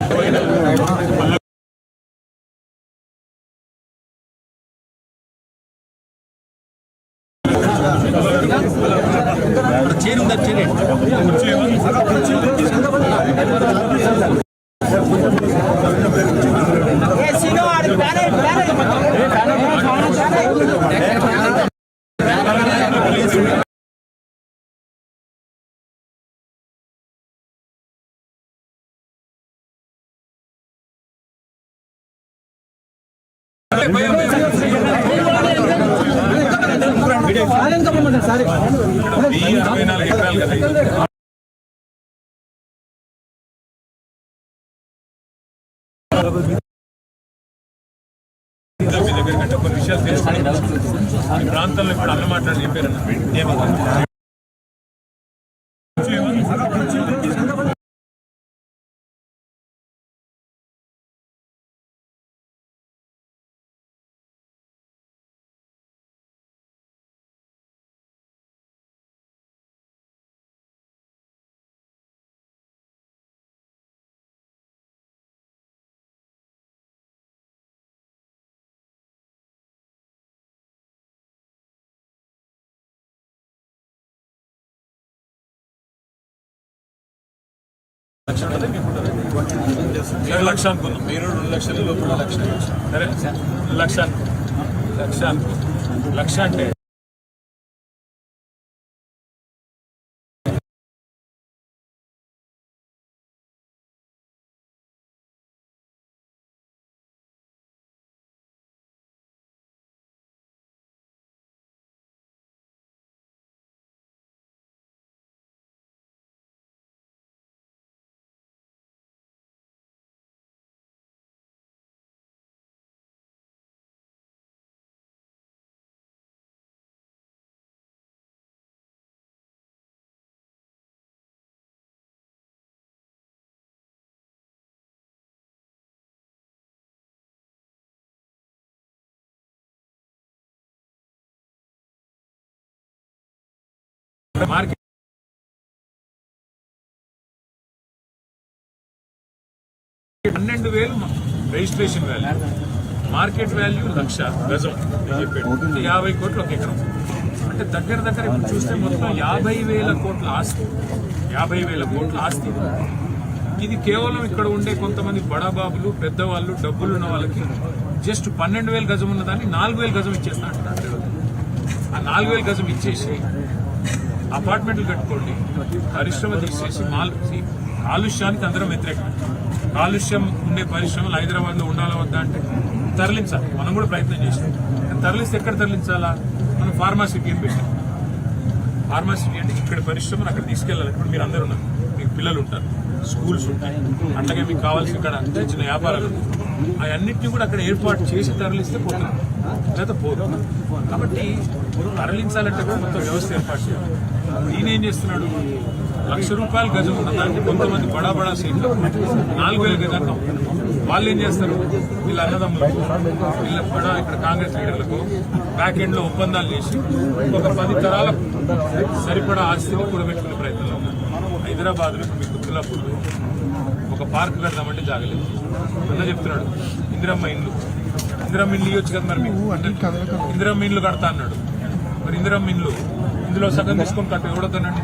వెయ్యి అరవై నాలుగు ఎకరాలు కదా ఇది. మీ దగ్గర కంటే కొన్ని విషయాలు తెలుసుకుని ఈ ప్రాంతంలో ఇప్పుడు అన్న మాట్లాడి చెప్పారన్న. సరే లక్ష అనుకుందాం. మీరు రెండు లక్షలు లోపల లక్ష సరే? లక్ష. లక్ష అంటే? మార్కెట్. పన్నెండు వేలు రిజిస్ట్రేషన్ వాల్యూ మార్కెట్ వాల్యూ లక్ష గజం చెప్పాడు అంటే యాభై కోట్లు ఒక ఎకరం. అంటే దగ్గర దగ్గర ఇప్పుడు చూస్తే మొత్తం యాభై వేల కోట్ల ఆస్తి. యాభై వేల కోట్ల ఆస్తి. ఇది కేవలం ఇక్కడ ఉండే కొంతమంది బడాబాబులు పెద్దవాళ్ళు డబ్బులు ఉన్న వాళ్ళకి జస్ట్ పన్నెండు వేల గజం ఉన్నదాన్ని నాలుగు వేల గజం ఇచ్చేస్తా అంటున్నారు. ఆ నాలుగు వేల గజం ఇచ్చేసి అపార్ట్మెంట్లు కట్టుకోండి. పరిశ్రమ తీసేసి మాల్ కాలుష్యానికి అందరం వ్యతిరేకం. కాలుష్యం ఉండే పరిశ్రమలు హైదరాబాద్లో ఉండాలా వద్దా అంటే తరలించాలి. మనం కూడా ప్రయత్నం చేసాం కానీ తరలిస్తే ఎక్కడ తరలించాలా? మనం ఫార్మాసిటీ అని పెట్టాం ఫార్మాసిటీ అంటే ఇక్కడ పరిశ్రమను అక్కడ తీసుకెళ్ళాలి. ఇప్పుడు మీరు అందరు ఉన్నారు. మీకు పిల్లలు ఉంటారు. స్కూల్స్ ఉంటాయి. అట్లాగే మీకు కావాల్సిన ఇక్కడ అంటే చిన్న వ్యాపారాలు అవన్నింటినీ అవన్నిటిని కూడా అక్కడ ఏర్పాటు చేసి తరలిస్తే పోతుంది. లేదా పోదు. కాబట్టి తరలించాలంటే కూడా మొత్తం వ్యవస్థ ఏర్పాటు చేయాలి. ఈయన ఏం చేస్తున్నాడు? లక్ష రూపాయలు గజం ఉన్న దాన్ని కొంతమంది బడా బడా సీట్లు నాలుగు వేల గజాలు వాళ్ళు ఏం చేస్తారు? వీళ్ళ అన్నదమ్ములకు వీళ్ళ బడా ఇక్కడ కాంగ్రెస్ లీడర్లకు బ్యాక్ ఎండ్లో ఒప్పందాలు చేసి ఒక పది తరాలకు సరిపడా ఆస్తిని కూడబెట్టుకునే ప్రయత్నంలో ఉన్నారు. హైదరాబాద్లో మీకు గుర్తులాపూర్ ఒక పార్క్ కడదామంటే జాగలేదు. అన్న చెప్తున్నాడు ఇందిరమ్మ ఇండ్లు ఇందిరమ్మ ఇండ్లు ఇవ్వచ్చు కదా మరి మీకు? ఇందిరమ్మ ఇండ్లు కడతా అన్నాడు. మరి ఇందిరమ్మ ఇండ్లు ఇందులో సగం తీసుకొని కట్ట ఎవడతానండి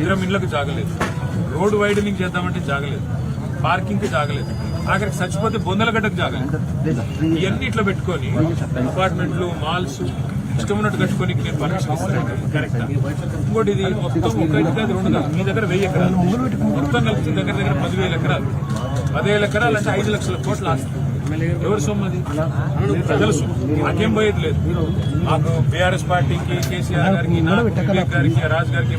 ఇద్దరం ఇండ్లకు జాగలేదు. రోడ్ వైడనింగ్ చేద్దామంటే జాగలేదు. పార్కింగ్కి జాగలేదు. ఆఖరికి చచ్చిపోతే బొందలగడ్డకు జాగలేదు. ఇవన్నీ ఇట్లా పెట్టుకొని అపార్ట్మెంట్లు మాల్స్ ఇష్టం ఉన్నట్టు కట్టుకొని నేను పర్మిషన్ ఇస్తాను కరెక్ట్ ఇంకోటి ఇది మొత్తం ఒక ఇంటి కాదు రెండు కాదు. మీ దగ్గర వెయ్యి ఎకరాలు. మొత్తం కలిసి దగ్గర దగ్గర పదివేల ఎకరాలు. పదివేల ఎకరాలు అంటే ఐదు లక్షల కోట్ల ఆస్తి. ఎవరు సొమ్ము అది? ప్రజల సొమ్ము నాకేం పోయేది లేదు మాకు బీఆర్ఎస్ పార్టీకి కేసీఆర్ గారికి నాకు వివేక్ గారికి రాజు గారికి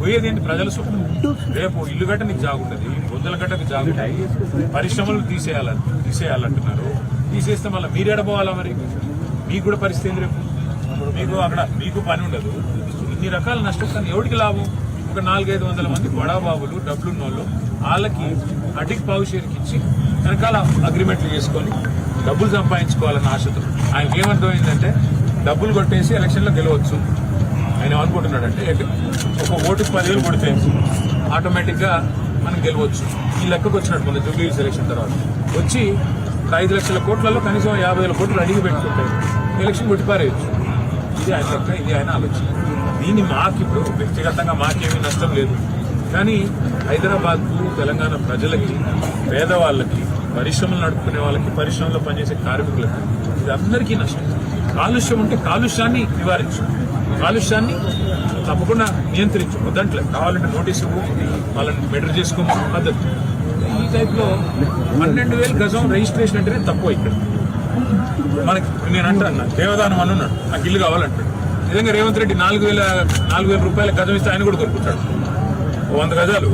పోయేది ఏంటి ప్రజల సొమ్ము రేపు ఇల్లు గట్ట నీకు జాగుంటది. బొందల గట్టకు జాగుంటాయి పరిశ్రమలు తీసేయాల తీసేయాలంటున్నారు. తీసేస్తే మళ్ళీ మీరు ఎడపోవాలా మరి? మీకు కూడా పరిస్థితి రేపు? మీకు అక్కడ మీకు పని ఉండదు. ఇన్ని రకాల నష్టం కానీ ఎవరికి లాభం? ఒక నాలుగైదు వందల మంది బడాబాబులు డబ్బులున్న వాళ్ళు వాళ్ళకి అడిగి పావు షేర్కి ఇచ్చి వెనకాల అగ్రిమెంట్లు చేసుకొని డబ్బులు సంపాదించుకోవాలన్న ఆశతో. ఆయనకి ఏమర్థమైందంటే డబ్బులు కొట్టేసి ఎలక్షన్లో గెలవచ్చు. ఆయన అనుకుంటున్నాడంటే ఒక ఓటుకు పదివేలు కొడితే ఆటోమేటిక్గా మనం గెలవచ్చు. ఈ లెక్కకు వచ్చినట్టు మన జూబ్లీ సెలక్షన్ తర్వాత. వచ్చి ఐదు లక్షల కోట్లలో కనీసం యాభై వేల కోట్లు అడిగి పెట్టుకుంటే ఎలక్షన్ కొట్టిపారేయచ్చు. ఇది ఆయన లెక్క ఇది ఆయన ఆలోచన. దీన్ని మాకు ఇప్పుడు వ్యక్తిగతంగా మాకేమీ నష్టం లేదు. కానీ హైదరాబాద్కు తెలంగాణ ప్రజలకి పేదవాళ్ళకి పరిశ్రమలు నడుపుకునే వాళ్ళకి పరిశ్రమలో పనిచేసే కార్మికులకి ఇది అందరికీ నష్టం. కాలుష్యం ఉంటే కాలుష్యాన్ని నివారించు. కాలుష్యాన్ని తప్పకుండా నియంత్రించు. వద్దంట్లే కావాలంటే నోటీస్ ఇవ్వు. వాళ్ళని మెటర్ చేసుకోమో మద్దతు ఈ టైప్లో పన్నెండు వేలు గజం రిజిస్ట్రేషన్ అంటేనే తక్కువ ఇక్కడ. మనకి నేను అంటాను దేవదానం అని ఉన్నాడు. నాకు ఇల్లు కావాలంటాడు. నిజంగా రేవంత్ రెడ్డి నాలుగు వేల నాలుగు వేల రూపాయల గజం ఇస్తే ఆయన కూడా కొనుక్కుంటాడు వంద గజాలు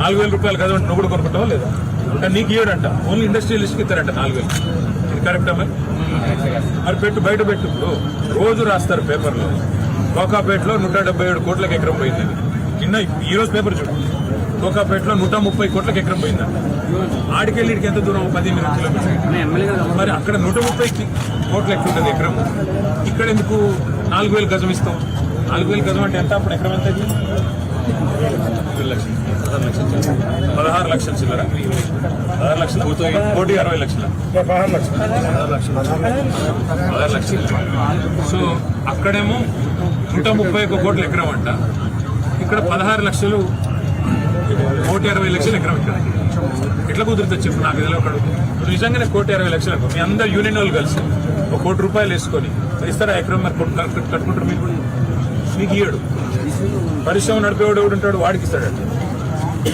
నాలుగు వేల రూపాయల గజం అంటే నువ్వు కూడా కొనుక్కుంటావా లేదా? కానీ నీకు ఇవ్వడంట ఓన్లీ ఇండస్ట్రియలిస్ట్కి ఇస్తారంట నాలుగు వేలు. ఇది కరెక్టా మరి? మరి పెట్టు బయట పెట్టు ఇప్పుడు. రోజు రాస్తారు పేపర్లో. కోకాపేటలో నూట డెబ్బై ఏడు కోట్లకు ఎకరం పోయింది నిన్న ఈరోజు పేపర్ చూడు. కోకాపేటలో నూట ముప్పై కోట్లకు ఎకరం పోయిందంట ఆడికెళ్ళి ఎంత దూరం? పదిహేను కిలోమీటర్లు. మరి అక్కడ నూట ముప్పై కోట్ల ఎక్కువ ఉంటుంది ఎకరం? ఇక్కడ ఎందుకు నాలుగు వేలు గజం ఇస్తాం? నాలుగు వేలు గజం అంటే ఎంత? అప్పుడు ఎకరం ఎంత అయింది? పదహారు లక్షలు. చిల్లర. పదహారు లక్షలు కోటి అరవై లక్షల. పదహారు లక్షలు. సో అక్కడేమో నూట ముప్పై ఒక్క కోట్ల ఎకరం అంట. ఇక్కడ పదహారు లక్షలు కోటి అరవై లక్షలు ఎకరం ఇక్కడ. ఎట్లా కుదురుతుంది చెప్పు నాకు ఇదిలో ఒకడు నిజంగానే కోటి అరవై లక్షలు. మీ అందరు యూనియన్ వాళ్ళు కలిసి ఒక కోటి రూపాయలు వేసుకొని ఇస్తారా ఎకరం మరి కొట్టు- కట్టు- కట్టుకుంటారు మీరు? మీకు ఇయ్యడు. పరిశ్రమ నడిపేవాడు ఎవడు ఉంటాడు? వాడికి ఇస్తాడంట.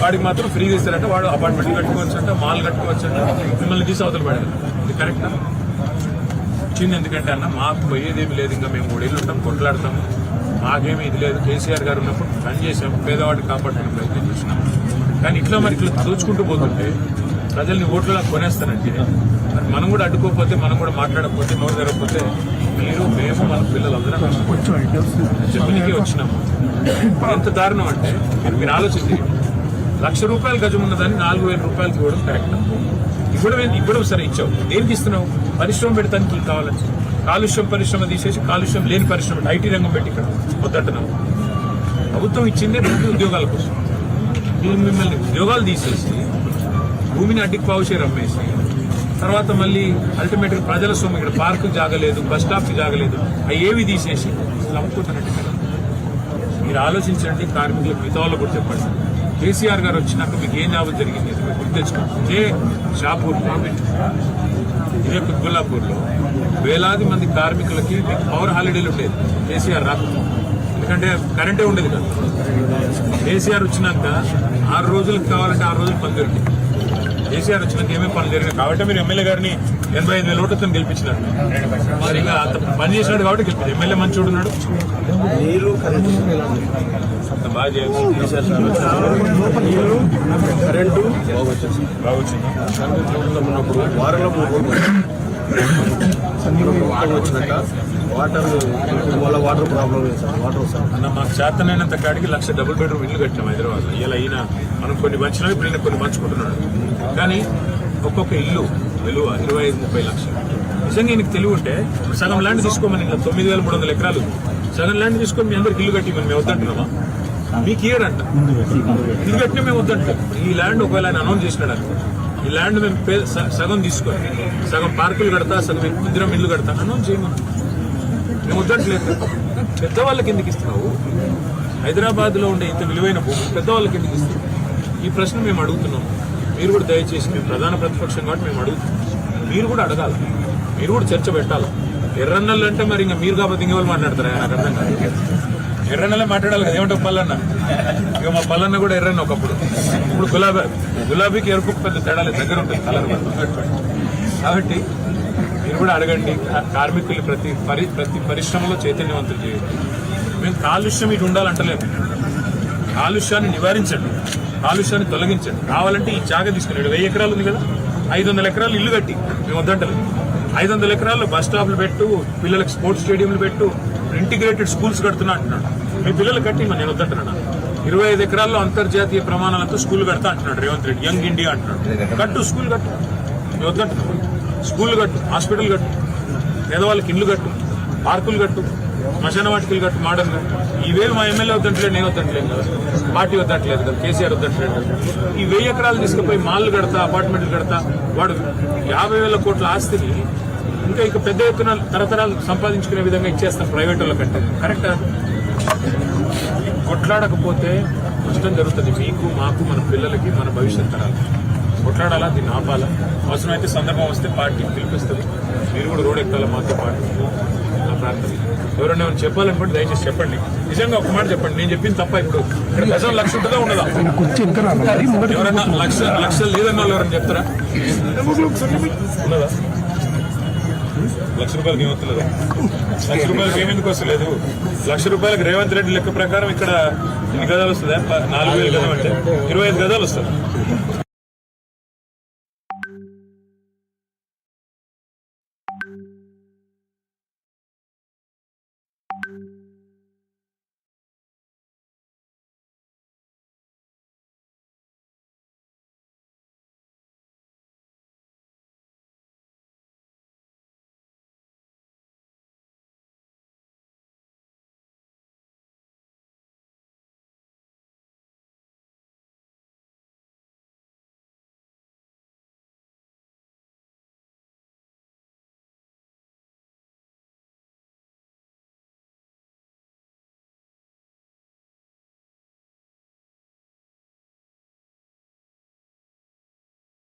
వాడికి మాత్రం ఫ్రీగా ఇస్తారట వాడు అపార్ట్మెంట్ కట్టుకోవచ్చు అంట మాల్ కట్టుకోవచ్చు అంట మిమ్మల్ని తీసి అవతల పడాలి ఇది కరెక్టా వచ్చింది ఎందుకంటే అన్న మాకు పోయేదేమి లేదు. ఇంకా మేము మూడేళ్ళు ఉంటాం కొట్లాడతాం మాకేమీ ఇది లేదు. కేసీఆర్ గారు ఉన్నప్పుడు పని చేసాం పేదవాడిని కాపాడడానికి ప్రయత్నం చేసినాం కానీ ఇట్లా మరి ఇట్లా దోచుకుంటూ పోతుంటే ప్రజల్ని ఓట్లలో కొనేస్తానంటే మనం కూడా అడ్డుకోకపోతే మనం కూడా మాట్లాడకపోతే నోరు జరగకపోతే మీరు మేము మన పిల్లలు అందరం చెప్పడానికి వచ్చినాము. ఎంత దారుణం అంటే మీరు మీరు ఆలోచించి లక్ష రూపాయలు గజం ఉన్నదాన్ని నాలుగు వేల రూపాయలు ఇవ్వడం కరెక్ట్. ఇవ్వడం ఏంటి? ఇవ్వడం సరే ఇచ్చావు. దేనికి ఇస్తున్నావు? పరిశ్రమ పెడతానికి కావాలని కాలుష్యం పరిశ్రమ తీసేసి కాలుష్యం లేని పరిశ్రమ ఐటీ రంగం పెట్టి ఇక్కడ వద్దంటున్నావు ప్రభుత్వం ఇచ్చిందే రెండు ఉద్యోగాల కోసం. మిమ్మల్ని ఉద్యోగాలు తీసేసి భూమిని అడ్డికి పావుచేరు అమ్మేసి తర్వాత మళ్ళీ అల్టిమేట్గా ప్రజల సొమ్ము ఇక్కడ పార్కు జాగలేదు బస్ స్టాప్కి జాగలేదు అవి ఏవి తీసేసి అమ్ముకుంటున్నట్టు కదా. మీరు ఆలోచించండి కార్మికుల మిగతా వాళ్ళు కూడా చెప్పండి. కేసీఆర్ గారు వచ్చినాక మీకు ఏం జాబు జరిగింది ఇది గుర్తు తెచ్చుకోండి ఇదే షాపూర్ ఇదే కుత్బుల్లాపూర్లో వేలాది మంది కార్మికులకి పవర్ హాలిడేలు ఉండేది. కేసీఆర్ రాకుండా ఎందుకంటే కరెంటే ఉండేది కదా. కేసీఆర్ వచ్చినాక ఆరు రోజులకు కావాలంటే ఆరు రోజులు పని దొరికింది కేసీఆర్ వచ్చినాక ఏమేమి పనులు జరిగినాయి? కాబట్టి మీరు ఎమ్మెల్యే గారిని ఎనభై ఐదు వేల ఓట్లతో గెలిపించినారు. మరి ఇంకా అంత పని చేసినాడు కాబట్టి గెలిపించారు. ఎమ్మెల్యే మంచి ఉన్నాడు. అంత బాగా కరెంటు వారంలో మూడు రోజులు. వాటర్ వచ్చినాక వాటర్ వల్ల వాటర్ ప్రాబ్లం లేదు సార్. వాటర్ అన్న మాకు చేతనైనంత కాడికి లక్ష డబుల్ బెడ్రూమ్ ఇల్లు కట్టాం హైదరాబాద్ ఇలా అయినా మనం కొన్ని పంచినాం ఇప్పుడు ఈయన కొన్ని మంచుకుంటున్నాడు కానీ ఒక్కొక్క ఇల్లు విలువ ఇరవై ఐదు ముప్పై లక్షలు. నిజంగా ఈయనకి తెలివి ఉంటే సగం ల్యాండ్ తీసుకోమని ఇలా తొమ్మిది వేల మూడు వందల ఎకరాలు. సగం ల్యాండ్ తీసుకొని మీ అందరికి ఇల్లు కట్టి మేము వద్దంటున్నామా? మీకు ఇయ్యడంట. ఇల్లు కట్టినా మేము వద్దంటాం ఈ ల్యాండ్ ఒకవేళ ఆయన అనౌన్స్ చేసినాడు ఈ ల్యాండ్ మేము పే- సగం తీసుకొని సగం పార్కులు కడతా సగం ఇందిరం ఇల్లు కడతా అనౌన్స్ చేయమన్నాం మేము వద్దట్లేదు పెద్దవాళ్ళకి ఎందుకు ఇస్తున్నావు. హైదరాబాద్లో ఉండే ఇంత విలువైన భూమి పెద్దవాళ్ళకి ఎందుకు ఇస్తున్నావు. ఈ ప్రశ్న మేము అడుగుతున్నాం. మీరు కూడా దయచేసి మేము ప్రధాన ప్రతిపక్షం కాబట్టి మేము అడుగుతున్నాం. మీరు కూడా అడగాలి. మీరు కూడా చర్చ పెట్టాలి. ఎర్రన్నలు అంటే మరి ఇంకా మీరు కాబట్టి ఇంకెవరు మాట్లాడతారా? నాకు అర్థం కాదు. ఎర్రన్నలే మాట్లాడాలి కదా. ఏమంటావు పల్లన్న? ఇక మా పల్లన్న కూడా ఎర్రన్న ఒకప్పుడు. ఇప్పుడు గులాబీ గులాబీకి ఎరుపుకు పెద్ద తేడా దగ్గర ఉంటుంది కలర్. కాబట్టి కూడా అడగండి. కార్మికులు ప్రతి పరి ప్రతి పరిశ్రమలో చైతన్యవంతులు చేయండి. మేము కాలుష్యం ఇటు ఉండాలంటలేము కాలుష్యాన్ని నివారించండి. కాలుష్యాన్ని తొలగించండి. కావాలంటే ఈ జాగా తీసుకుని వెయ్యి ఎకరాలు ఉంది కదా. ఐదు వందల ఎకరాలు ఇల్లు కట్టి మేము వద్దంటలేదు. ఐదు వందల ఎకరాల్లో బస్ స్టాప్లు పెట్టు పిల్లలకు స్పోర్ట్స్ స్టేడియంలు పెట్టు ఇంటిగ్రేటెడ్ స్కూల్స్ కడుతున్నా అంటున్నాడు. మీ పిల్లలు కట్టి నేను వద్దంటున్నాను? ఇరవై ఐదు ఎకరాల్లో అంతర్జాతీయ ప్రమాణాలతో స్కూల్ కడతా అంటున్నాడు రేవంత్ రెడ్డి. యంగ్ ఇండియా అంటున్నాడు. కట్టు స్కూల్ కట్టు. మేము వద్దంటున్నాం. స్కూళ్ళు కట్టు హాస్పిటల్ కట్టు పేదవాళ్ళకి ఇండ్లు కట్టు పార్కులు కట్టు శ్మశాన వాటికలు కట్టు మోడల్ కట్టు. ఇవేవి మా ఎమ్మెల్యే వద్దంటలేదు నేను వద్దంటలేదు కదా. పార్టీ వద్దట్లేదు కదా కేసీఆర్ వద్దట్లేదు కదా. ఈ వెయ్యి ఎకరాలు తీసుకుపోయి మాల్లు కడతా అపార్ట్మెంట్లు కడతా వాడు యాభై వేల కోట్ల ఆస్తిని ఇంకా ఇక పెద్ద ఎత్తున తరతరాలు సంపాదించుకునే విధంగా ఇచ్చేస్తాం ప్రైవేట్ వాళ్ళ కంటే. కరెక్టా? కొట్లాడకపోతే నష్టం జరుగుతుంది. మీకు మాకు మన పిల్లలకి మన భవిష్యత్ తరాలు కొట్లాడాలా? దీన్ని ఆపాలా? అవసరమైతే సందర్భం వస్తే పార్టీ పిలిపిస్తుంది. మీరు కూడా రోడ్ ఎక్కాలా మాతో పాటు? నా ప్రార్థన. ఎవరైనా ఏమైనా చెప్పాలనుకుంటే దయచేసి చెప్పండి. నిజంగా ఒక మాట చెప్పండి. నేను చెప్పింది తప్ప ఇప్పుడు ఇక్కడ గజం లక్ష ఉంటుందా ఉండదా? ఎవరైనా లక్ష లక్ష లేదన్న వాళ్ళు ఎవరైనా చెప్తారా? ఉన్నదా లక్ష రూపాయలకి ఏమవుతలేదు లక్ష రూపాయలకి ఏమెందుకు వస్తలేదు? లక్ష రూపాయలకు రేవంత్ రెడ్డి లెక్క ప్రకారం ఇక్కడ ఎన్ని గదాలు వస్తుందా నాలుగు వేలు గదాలు అంటే ఇరవై ఐదు గదాలు వస్తుంది